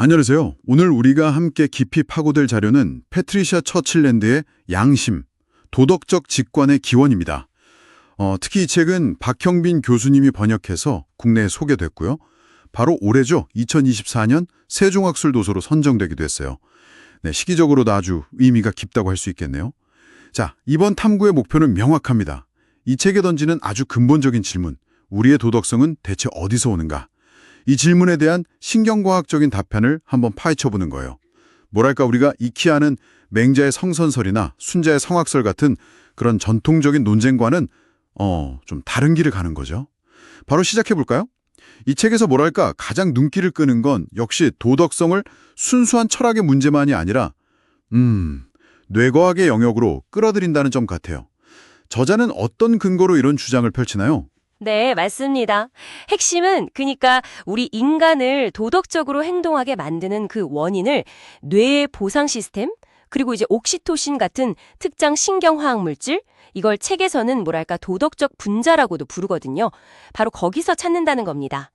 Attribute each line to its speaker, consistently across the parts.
Speaker 1: 안녕하세요. 오늘 우리가 함께 깊이 파고들 자료는 패트리샤 처칠랜드의 양심, 도덕적 직관의 기원입니다. 어, 특히 이 책은 박형빈 교수님이 번역해서 국내에 소개됐고요. 바로 올해죠. 2024년 세종학술 도서로 선정되기도 했어요. 네, 시기적으로도 아주 의미가 깊다고 할 수 있겠네요. 자, 이번 탐구의 목표는 명확합니다. 이 책에 던지는 아주 근본적인 질문, 우리의 도덕성은 대체 어디서 오는가? 이 질문에 대한 신경과학적인 답변을 한번 파헤쳐 보는 거예요. 뭐랄까 우리가 익히 아는 맹자의 성선설이나 순자의 성악설 같은 그런 전통적인 논쟁과는 어, 좀 다른 길을 가는 거죠. 바로 시작해 볼까요? 이 책에서 뭐랄까 가장 눈길을 끄는 건 역시 도덕성을 순수한 철학의 문제만이 아니라 음, 뇌과학의 영역으로 끌어들인다는 점 같아요. 저자는 어떤 근거로 이런 주장을 펼치나요?
Speaker 2: 네, 맞습니다. 핵심은 그니까 우리 인간을 도덕적으로 행동하게 만드는 그 원인을 뇌의 보상 시스템, 그리고 이제 옥시토신 같은 특정 신경화학 물질, 이걸 책에서는 뭐랄까 도덕적 분자라고도 부르거든요. 바로 거기서 찾는다는 겁니다.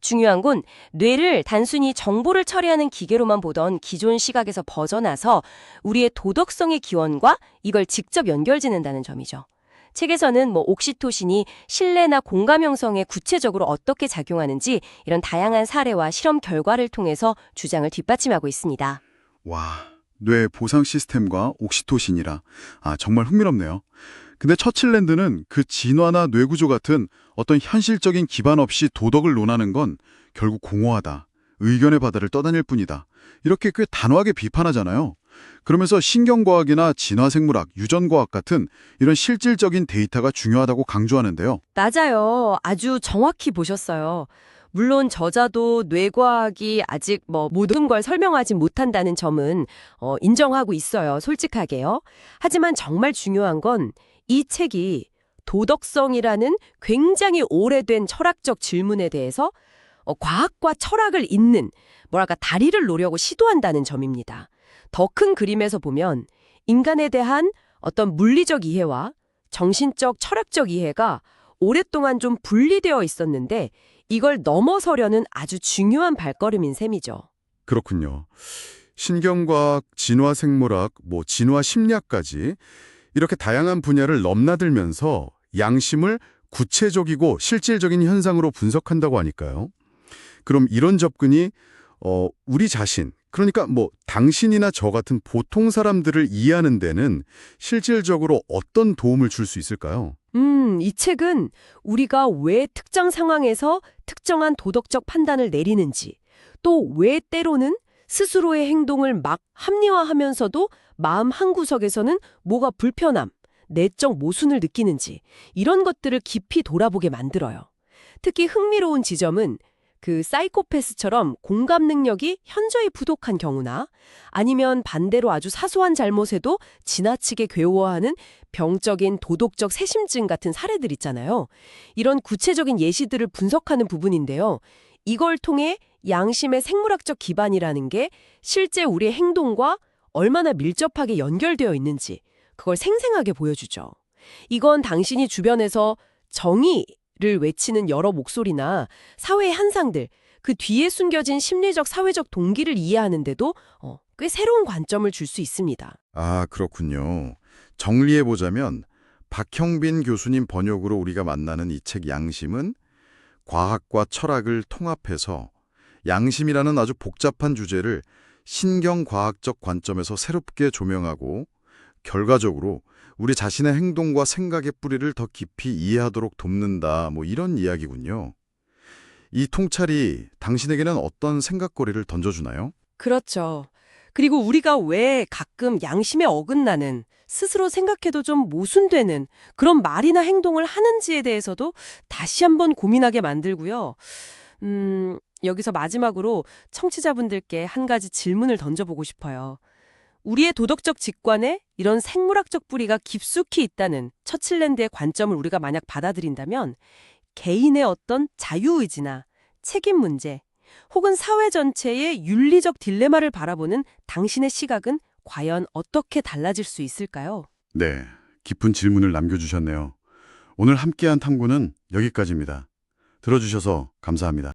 Speaker 2: 중요한 건 뇌를 단순히 정보를 처리하는 기계로만 보던 기존 시각에서 벗어나서 우리의 도덕성의 기원과 이걸 직접 연결짓는다는 점이죠. 책에서는 뭐 옥시토신이 신뢰나 공감 형성에 구체적으로 어떻게 작용하는지 이런 다양한 사례와 실험 결과를 통해서 주장을 뒷받침하고 있습니다.
Speaker 1: 와, 뇌 보상 시스템과 옥시토신이라. 아, 정말 흥미롭네요. 근데 처칠랜드는 그 진화나 뇌구조 같은 어떤 현실적인 기반 없이 도덕을 논하는 건 결국 공허하다. 의견의 바다를 떠다닐 뿐이다. 이렇게 꽤 단호하게 비판하잖아요. 그러면서 신경과학이나 진화생물학, 유전과학 같은 이런 실질적인 데이터가 중요하다고 강조하는데요.
Speaker 2: 맞아요. 아주 정확히 보셨어요. 물론 저자도 뇌과학이 아직 뭐 모든 걸 설명하지 못한다는 점은 어, 인정하고 있어요. 솔직하게요. 하지만 정말 중요한 건 이 책이 도덕성이라는 굉장히 오래된 철학적 질문에 대해서 어, 과학과 철학을 잇는 뭐랄까 다리를 놓려고 시도한다는 점입니다. 더 큰 그림에서 보면 인간에 대한 어떤 물리적 이해와 정신적 철학적 이해가 오랫동안 좀 분리되어 있었는데 이걸 넘어서려는 아주 중요한 발걸음인 셈이죠.
Speaker 1: 그렇군요. 신경과학, 진화생물학, 뭐 진화 심리학까지 이렇게 다양한 분야를 넘나들면서 양심을 구체적이고 실질적인 현상으로 분석한다고 하니까요. 그럼 이런 접근이 어, 우리 자신, 그러니까 뭐 당신이나 저 같은 보통 사람들을 이해하는 데는 실질적으로 어떤 도움을 줄 수 있을까요?
Speaker 2: 음, 이 책은 우리가 왜 특정 상황에서 특정한 도덕적 판단을 내리는지, 또 왜 때로는 스스로의 행동을 막 합리화하면서도 마음 한구석에서는 뭐가 불편함, 내적 모순을 느끼는지 이런 것들을 깊이 돌아보게 만들어요. 특히 흥미로운 지점은 그 사이코패스처럼 공감 능력이 현저히 부족한 경우나 아니면 반대로 아주 사소한 잘못에도 지나치게 괴로워하는 병적인 도덕적 세심증 같은 사례들 있잖아요. 이런 구체적인 예시들을 분석하는 부분인데요. 이걸 통해 양심의 생물학적 기반이라는 게 실제 우리의 행동과 얼마나 밀접하게 연결되어 있는지 그걸 생생하게 보여주죠. 이건 당신이 주변에서 정의 를 외치는 여러 목소리나 사회의 현상들, 그 뒤에 숨겨진 심리적 사회적 동기를 이해하는데도 어, 꽤 새로운 관점을 줄 수 있습니다.
Speaker 1: 아, 그렇군요. 정리해보자면 박형빈 교수님 번역으로 우리가 만나는 이 책 양심은 과학과 철학을 통합해서 양심이라는 아주 복잡한 주제를 신경과학적 관점에서 새롭게 조명하고 결과적으로 우리 자신의 행동과 생각의 뿌리를 더 깊이 이해하도록 돕는다. 뭐 이런 이야기군요. 이 통찰이 당신에게는 어떤 생각거리를 던져주나요?
Speaker 2: 그렇죠. 그리고 우리가 왜 가끔 양심에 어긋나는 스스로 생각해도 좀 모순되는 그런 말이나 행동을 하는지에 대해서도 다시 한번 고민하게 만들고요. 음, 여기서 마지막으로 청취자분들께 한 가지 질문을 던져보고 싶어요. 우리의 도덕적 직관에 이런 생물학적 뿌리가 깊숙이 있다는 처칠랜드의 관점을 우리가 만약 받아들인다면 개인의 어떤 자유의지나 책임 문제, 혹은 사회 전체의 윤리적 딜레마를 바라보는 당신의 시각은 과연 어떻게 달라질 수 있을까요?
Speaker 1: 네, 깊은 질문을 남겨주셨네요. 오늘 함께한 탐구는 여기까지입니다. 들어주셔서 감사합니다.